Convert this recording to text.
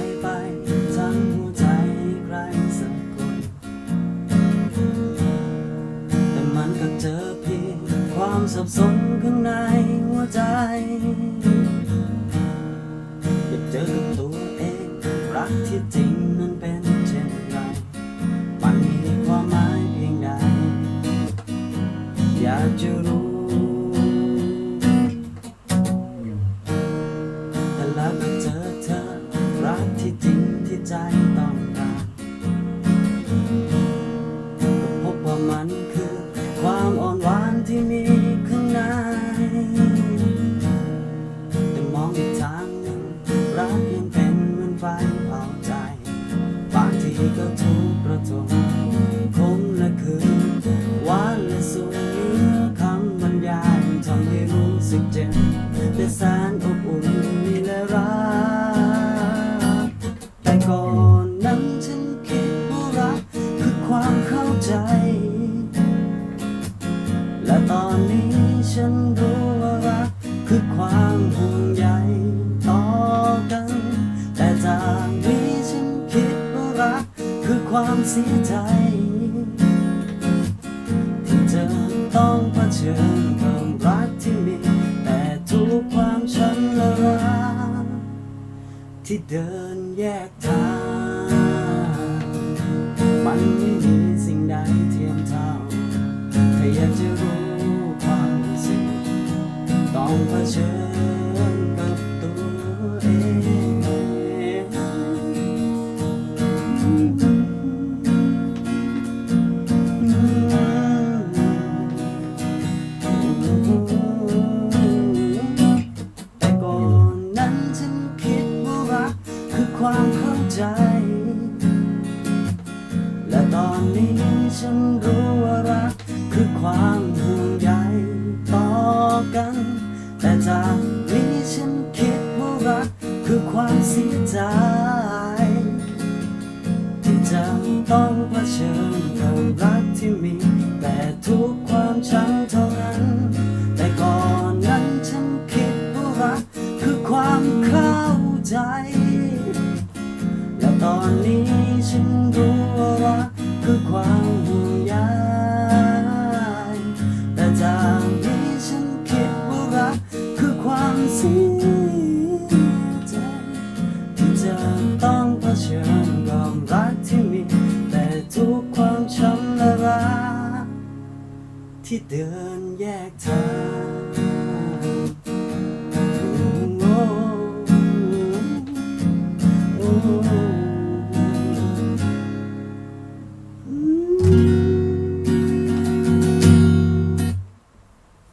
เหตุจิตใจไปทั้งหัวใจใครสักคน แต่มันก็เจอเพียงความสับสนข้างในหัวใจ อยากเจอกับตัวเอง รักที่จริงนั้นเป็นเช่นไร มันมีความหมายเพียงใด อยากจะรู้ ทีก็ทุกข์ระทมคมและคืนหวานและสูงเนือคำบรรยายทำให้รู้สึกเจ็บแต่แสนอบอุ่นมีและรักแต่ก่อนนั้นฉันคิดว่ารักคือความเข้าใจ และตอนนี้ฉัน เสียใจ ที่เธอต้องเผชิญกับรักที่มี แต่ทุกความช้ำและรักที่เดินแยกทาง มันไม่มีสิ่งใดเทียมเท่าถ้าอยากจะรู้ความรู้สึกต้องเผชิญ ตอนนี้ฉันรู้ว่ารัก คือความห่วงใยต่อกัน แต่จากนี้ฉันคิดว่ารัก คือความเสียใจ ที่จะต้องเผชิญกับรักที่มี แต่ทุกความช้ำเท่านั้น แต่ก่อนนั้นฉันคิดว่ารัก คือความเข้าใจ และตอนนี้ฉันรู้ว่ารัก คือความห่วงใยแต่จากนี้ฉันคิดว่ารักคือความเสียใจที่จะต้องเผชิญกับรักที่มี แต่ทุกความช้ำและรักที่เดินแยกทาง